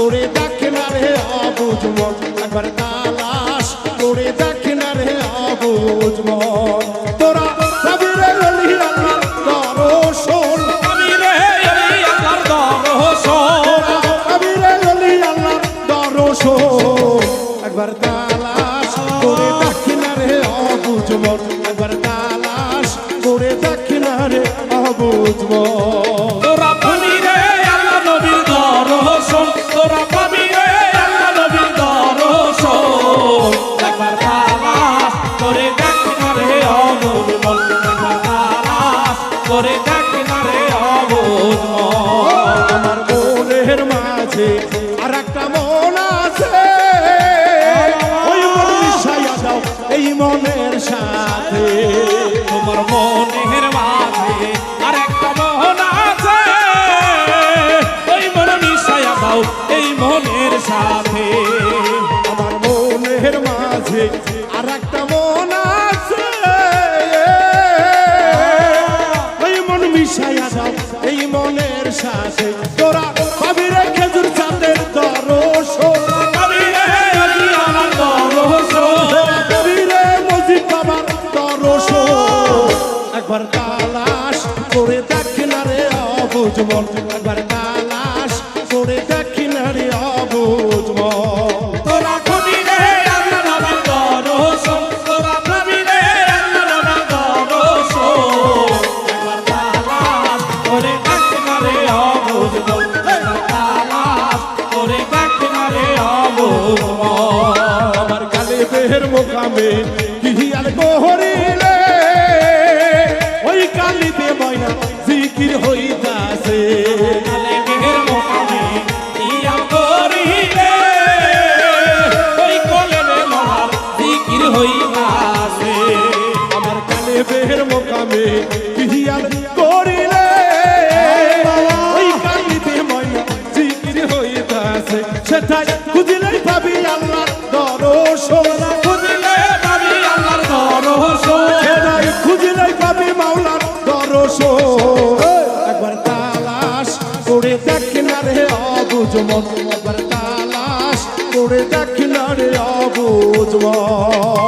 করে দেখ না রে অবুঝ মন। একবার তালাশ করে দেখ না রে অবুঝ মন। তোরা কবিরে অলি আল্লাহর দর্শন। আমি রে আমি আল্লাহর দর্শন। কবিরে অলি আল্লাহর দর্শন। একবার তালাশ করে দেখ না রে অবুঝ একবার তালাশ করে দেখ না রে অবুঝ তোরা তোরা পাবি আল্লাহ নবীর দর্শন একবার তালাশ করে দেখ না রে অবুঝ একবার তালাশ করে দেখ না রে অবুঝ আমার মনের মাঝে আর একটা মন আছে। ওই মন। মিশাইয়া দাও এই মনের সাথে। মাঝে আর একটা মন আছে। ওই মন মিশাইয়া দাও এই মনের সাথে। তোরা পাবি রে খেজুর চাঁদের দর্শন কবি রে অলি আমার দর্শন পাবি রে মসজিদ বাবার দর্শন একবার তালাশ করে দেখ না রে অবুঝ মন। মোকামে কিহিয়াল কোহরিলে ওই কালিতে ময়না জিকির হইতাছে। আমার কালে দেহের মোকামে কিহিয়াল মন একবার তালাশ করে দেখ না রে মন।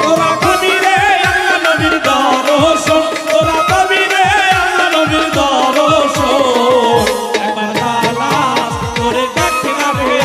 তোরা পাবি রে আল্লাহ নবীর দর্শন তোরা পাবি রে আল্লাহ নবীর করে দেখ না রে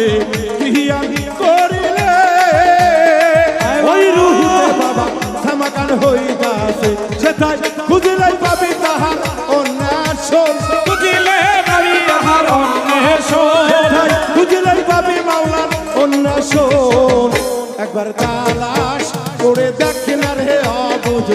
মোকামে কিহিয়াল করিলে ওই রুহুতে বাবা সামাকান হইতাছে সেটাই খুঁজিলাই পাবি তাহার অন্যাসন ভাবি আহার অন্বেষণ। সেটাই খুঁজিলাই পাবি মাওলার অন্যাসন একবার তালাশ করে দেখ না রে অবুঝ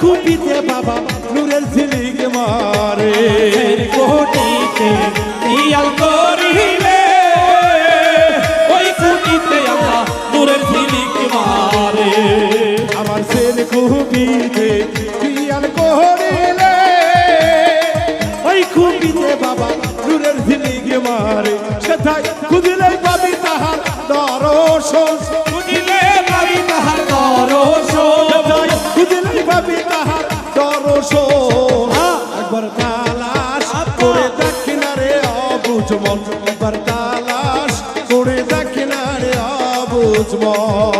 খুবিতে বাবা নূরের ঝিলিক মারে। কোটিতে ইয়াল করিলে ওই কোটিতে আল্লাহ নূরের ঝিলিক মারে। আমার ফের খুবিতে দিয়ার গহরিলে ওই খুবিতে বাবা নূরের ঝিলিক মারে। সেটাই খুঁজিলেই পাবি তাহার দর্শন। পাবি তাহার দর্শন একবার তালাশ করে দেখ না রে অবুঝ মন। একবার তালাশ করে দেখ না রে অবুঝ মন।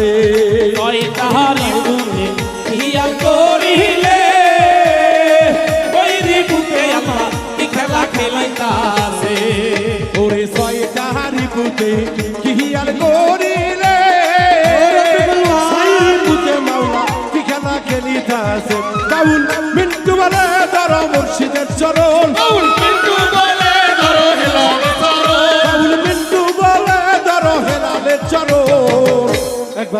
খেলিতাছে ওই তাহারি বুকে ইয়া করিলে ওই রিপুকে আমার কি খেলা খেলাইতাছে। ওরে ছয় তাহারি বুকে গহরিলে সাইরি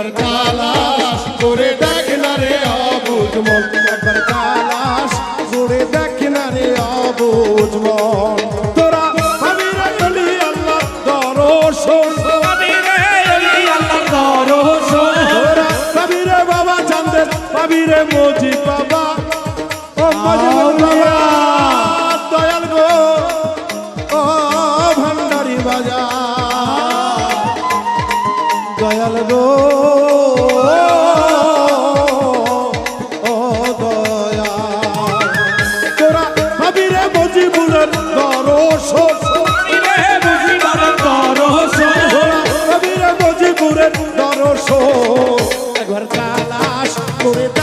একবার তালাশ করে দেখ না রে অবুঝ মন। একবার তালাশ করে দেখ না রে অবুঝ মন। তোরা আমি রে বলি আল্লাহ দরশন। কবিরে অলি আল্লাহর দরশন। তোরা কবি রে বাবা চান্দের কবি রে মজি বাবা। দরস একবার তালাশ করে